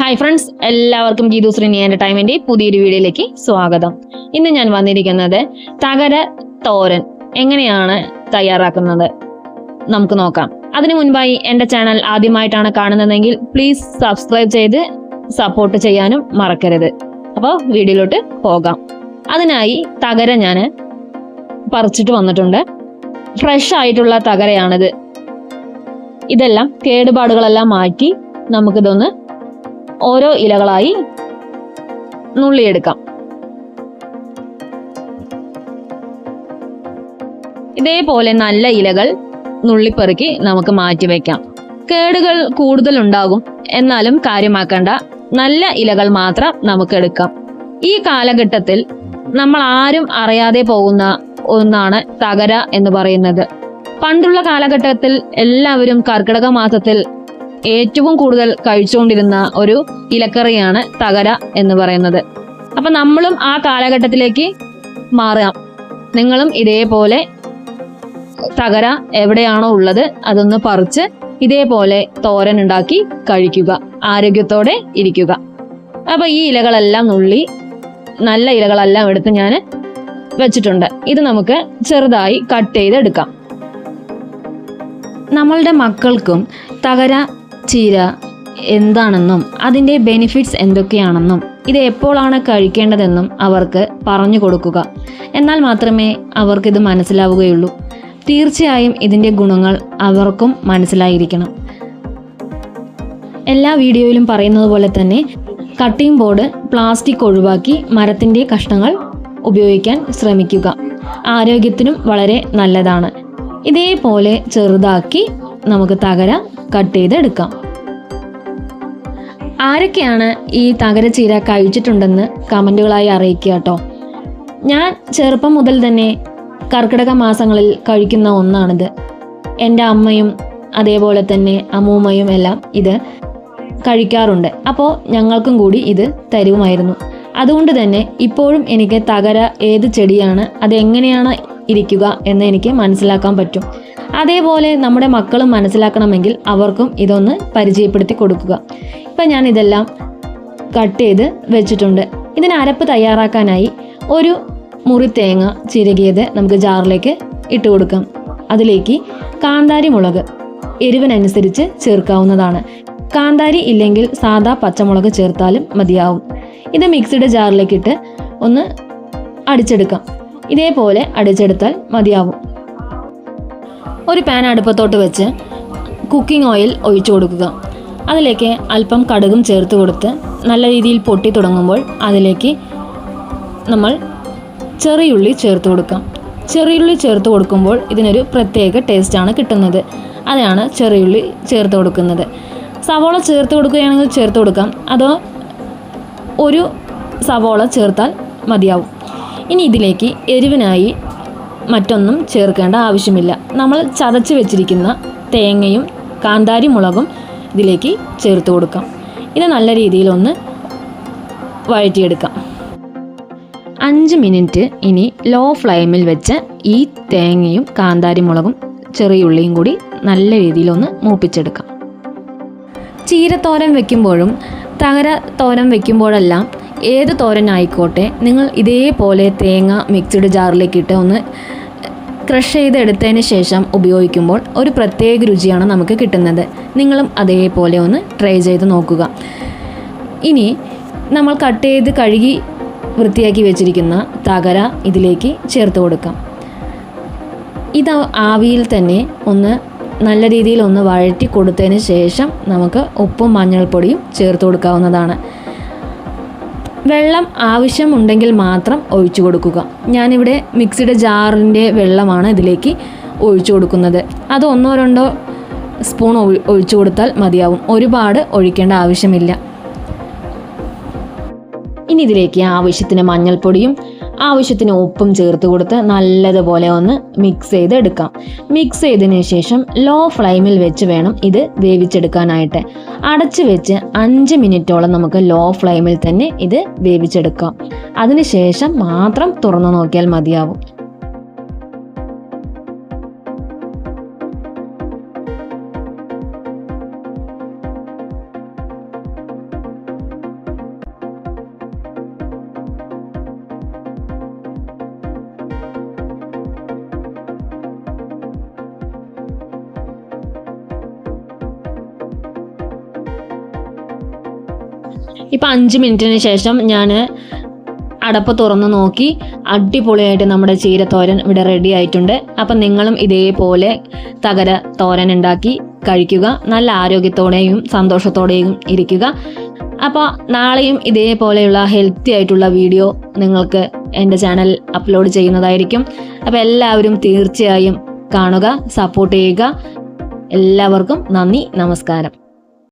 Hi friends എല്ലാവർക്കും Jeethu Sreeni entertainment പുതിയൊരു വീഡിയോയിലേക്ക് സ്വാഗതം. ഇന്ന് ഞാൻ വന്നിരിക്കുന്നത് തകര തോരൻ എങ്ങനെയാണ് തയ്യാറാക്കുന്നത്? നമുക്ക് നോക്കാം. അതിനു മുൻപായി എന്റെ ചാനൽ ആദ്യമായിട്ടാണ് കാണുന്നതെങ്കിൽ പ്ലീസ് സബ്സ്ക്രൈബ് ചെയ്ത് സപ്പോർട്ട് ചെയ്യാനും മറക്കരുത്. അപ്പോൾ വീഡിയോയിലോട്ട് പോകാം. അതിനായി തകര ഞാൻ പറിച്ചിട്ട് വന്നിട്ടുണ്ട്. ഫ്രഷ് ആയിട്ടുള്ള തകരയാണിത്. ഇതെല്ലാം കേടുപാടുകളെല്ലാം മാറ്റി നമുക്കിതൊന്ന് ഓരോ ഇലകളായി നുള്ളിയെടുക്കാം. ഇതേപോലെ നല്ല ഇലകൾ നുള്ളിപ്പെറുക്കി നമുക്ക് മാറ്റിവെക്കാം കേടുകൾ കൂടുതൽ ഉണ്ടാകും എന്നാലും കാര്യമാക്കേണ്ട നല്ല ഇലകൾ മാത്രം നമുക്ക് എടുക്കാം ഈ കാലഘട്ടത്തിൽ നമ്മൾ ആരും അറിയാതെ പോകുന്ന ഒന്നാണ് തകര എന്ന് പറയുന്നത്. പണ്ടുള്ള കാലഘട്ടത്തിൽ എല്ലാവരും കർക്കിടക മാസത്തിൽ ഏറ്റവും കൂടുതൽ കഴിച്ചുകൊണ്ടിരുന്ന ഒരു ഇലക്കറിയാണ് തകര എന്ന് പറയുന്നത്. അപ്പൊ നമ്മളും ആ കാലഘട്ടത്തിലേക്ക് മാറാം നിങ്ങളും ഇതേപോലെ തകര എവിടെയാണോ ഉള്ളത് അതൊന്ന് പറിച്ച് ഇതേപോലെ തോരൻ ഉണ്ടാക്കി കഴിക്കുക. ആരോഗ്യത്തോടെ ഇരിക്കുക. അപ്പൊ ഈ ഇലകളെല്ലാം നുള്ളി നല്ല ഇലകളെല്ലാം എടുത്ത് ഞാൻ വെച്ചിട്ടുണ്ട്. ഇത് നമുക്ക് ചെറുതായി കട്ട് ചെയ്തെടുക്കാം. നമ്മളുടെ മക്കൾക്കും തകര ചീര എന്താണെന്നും അതിന്റെ ബെനിഫിറ്റ്സ് എന്തൊക്കെയാണെന്നും ഇത് എപ്പോഴാണ് കഴിക്കേണ്ടതെന്നും അവർക്ക് പറഞ്ഞു കൊടുക്കുക. എന്നാൽ മാത്രമേ അവർക്കിത് മനസ്സിലാവുകയുള്ളൂ. തീർച്ചയായും ഇതിന്റെ ഗുണങ്ങൾ അവർക്കും മനസ്സിലായിരിക്കണം. എല്ലാ വീഡിയോയിലും പറയുന്നത് പോലെ തന്നെ കട്ടിംഗ് ബോർഡ് പ്ലാസ്റ്റിക് ഒഴിവാക്കി മരത്തിന്റെ കഷ്ണങ്ങൾ ഉപയോഗിക്കാൻ ശ്രമിക്കുക. ആരോഗ്യത്തിനും വളരെ നല്ലതാണ്. ഇതേപോലെ ചെറുതാക്കി നമുക്ക് തകര കട്ട് ചെയ്തെടുക്കാം. ആരൊക്കെയാണ് ഈ തകര ചീര കഴിച്ചിട്ടുണ്ടെന്ന് കമന്റുകളായി അറിയിക്കുക കേട്ടോ. ഞാൻ ചെറുപ്പം മുതൽ തന്നെ കർക്കിടക മാസങ്ങളിൽ കഴിക്കുന്ന ഒന്നാണിത്. എന്റെ അമ്മയും അതേപോലെ തന്നെ അമ്മൂമ്മയും എല്ലാം ഇത് കഴിക്കാറുണ്ട്. അപ്പോൾ ഞങ്ങൾക്കും കൂടി ഇത് തരുമായിരുന്നു. അതുകൊണ്ട് തന്നെ ഇപ്പോഴും എനിക്ക് തകര ഏത് ചെടിയാണ് അതെങ്ങനെയാണ് ഇരിക്കുക എന്ന് എനിക്ക് മനസ്സിലാക്കാൻ പറ്റും. അതേപോലെ നമ്മുടെ മക്കളും മനസ്സിലാക്കണമെങ്കിൽ അവർക്കും ഇതൊന്ന് പരിചയപ്പെടുത്തി കൊടുക്കുക. ഇപ്പം ഞാൻ ഇതെല്ലാം കട്ട് ചെയ്ത് വെച്ചിട്ടുണ്ട്. ഇതിന് അരപ്പ് തയ്യാറാക്കാനായി ഒരു മുറി തേങ്ങ ചിരകിയത് നമുക്ക് ജാറിലേക്ക് ഇട്ട് കൊടുക്കാം. അതിലേക്ക് കാന്താരി മുളക് എരിവിനനുസരിച്ച് ചേർക്കാവുന്നതാണ്. കാന്താരി ഇല്ലെങ്കിൽ സാദാ പച്ചമുളക് ചേർത്താലും മതിയാവും. ഇത് മിക്സിയുടെ ജാറിലേക്കിട്ട് ഒന്ന് അടിച്ചെടുക്കാം. ഇതേപോലെ അടിച്ചെടുത്താൽ മതിയാവും. ഒരു പാൻ അടുപ്പത്തോട്ട് വെച്ച് കുക്കിംഗ് ഓയിൽ ഒഴിച്ചു കൊടുക്കുക. അതിലേക്ക് അല്പം കടുകും ചേർത്ത് കൊടുത്ത് നല്ല രീതിയിൽ പൊട്ടി തുടങ്ങുമ്പോൾ അതിലേക്ക് നമ്മൾ ചെറിയുള്ളി ചേർത്ത് കൊടുക്കാം ചെറിയുള്ളി ചേർത്ത് കൊടുക്കുമ്പോൾ ഇതിനൊരു പ്രത്യേക ടേസ്റ്റാണ് കിട്ടുന്നത്. അതാണ് ചെറിയുള്ളി ചേർത്ത് കൊടുക്കുന്നത്. സവോള ചേർത്ത് കൊടുക്കുകയാണെങ്കിൽ ചേർത്ത് കൊടുക്കാം. അതോ ഒരു സവോള ചേർത്താൽ മതിയാവും. ഇനി ഇതിലേക്ക് എരിവിനായി മറ്റൊന്നും ചേർക്കേണ്ട ആവശ്യമില്ല. നമ്മൾ ചതച്ച് വെച്ചിരിക്കുന്ന തേങ്ങയും കാന്താരി മുളകും ഇതിലേക്ക് ചേർത്ത് കൊടുക്കാം. ഇത് നല്ല രീതിയിൽ രീതിയിലൊന്ന് വഴറ്റിയെടുക്കാം. അഞ്ച് മിനിറ്റ് ഇനി ലോ ഫ്ലെയിമിൽ വെച്ച് ഈ തേങ്ങയും കാന്താരി മുളകും ചെറിയ ഉള്ളിയും കൂടി നല്ല രീതിയിലൊന്ന് മൂപ്പിച്ചെടുക്കാം. ചീരത്തോരൻ വെക്കുമ്പോഴും തകര തോരൻ വെക്കുമ്പോഴെല്ലാം ഏത് തോരൻ ആയിക്കോട്ടെ നിങ്ങൾ ഇതേപോലെ തേങ്ങ മിക്സഡ് ജാറിലേക്ക് ഇട്ട് ഒന്ന് ക്രഷ് ചെയ്തെടുത്തതിന് ശേഷം ഉപയോഗിക്കുമ്പോൾ ഒരു പ്രത്യേക രുചിയാണ് നമുക്ക് കിട്ടുന്നത്. നിങ്ങളും അതേപോലെ ഒന്ന് ട്രൈ ചെയ്ത് നോക്കുക. ഇനി നമ്മൾ കട്ട് ചെയ്ത് കഴുകി വൃത്തിയാക്കി വെച്ചിരിക്കുന്ന തകര ഇതിലേക്ക് ചേർത്ത് കൊടുക്കാം. ഇത് ആവിയിൽ തന്നെ ഒന്ന് നല്ല രീതിയിൽ ഒന്ന് വഴറ്റി കൊടുത്തതിന് ശേഷം നമുക്ക് ഉപ്പും മഞ്ഞൾപ്പൊടിയും ചേർത്ത് കൊടുക്കാവുന്നതാണ്. വെള്ളം ആവശ്യമുണ്ടെങ്കിൽ മാത്രം ഒഴിച്ചു കൊടുക്കുക. ഞാനിവിടെ മിക്സിയുടെ ജാറിന്റെ വെള്ളമാണ് ഇതിലേക്ക് ഒഴിച്ചു കൊടുക്കുന്നത്. അത് ഒന്നോ രണ്ടോ സ്പൂൺ ഒഴിച്ചു കൊടുത്താൽ മതിയാവും. ഒരുപാട് ഒഴിക്കേണ്ട ആവശ്യമില്ല. ഇനി ഇതിലേക്ക് ആവശ്യത്തിന് മഞ്ഞൾപ്പൊടിയും ആവശ്യത്തിന് ഉപ്പും ചേർത്ത് കൊടുത്ത് നല്ലതുപോലെ ഒന്ന് മിക്സ് ചെയ്ത് എടുക്കാം മിക്സ് ചെയ്തതിന് ശേഷം ലോ ഫ്ലെയിമിൽ വെച്ച് വേണം ഇത് വേവിച്ചെടുക്കാനായിട്ട്. അടച്ച് വെച്ച് അഞ്ച് മിനിറ്റോളം നമുക്ക് ലോ ഫ്ലെയിമിൽ തന്നെ ഇത് വേവിച്ചെടുക്കാം. അതിനുശേഷം മാത്രം തുറന്നു നോക്കിയാൽ മതിയാവും. ഇപ്പം അഞ്ച് മിനിറ്റിന് ശേഷം ഞാൻ അടപ്പ് തുറന്ന് നോക്കി. അടിപൊളിയായിട്ട് നമ്മുടെ ചീരത്തോരൻ ഇവിടെ റെഡി ആയിട്ടുണ്ട്. അപ്പം നിങ്ങളും ഇതേപോലെ തകര തോരൻ ഉണ്ടാക്കി കഴിക്കുക. നല്ല ആരോഗ്യത്തോടെയും സന്തോഷത്തോടെയും ഇരിക്കുക. അപ്പോൾ നാളെയും ഇതേപോലെയുള്ള ഹെൽത്തി ആയിട്ടുള്ള വീഡിയോ നിങ്ങൾക്ക് എന്റെ ചാനൽ അപ്ലോഡ് ചെയ്യുന്നതായിരിക്കും. അപ്പോൾ എല്ലാവരും തീർച്ചയായും കാണുക സപ്പോർട്ട് ചെയ്യുക. എല്ലാവർക്കും നന്ദി നമസ്കാരം.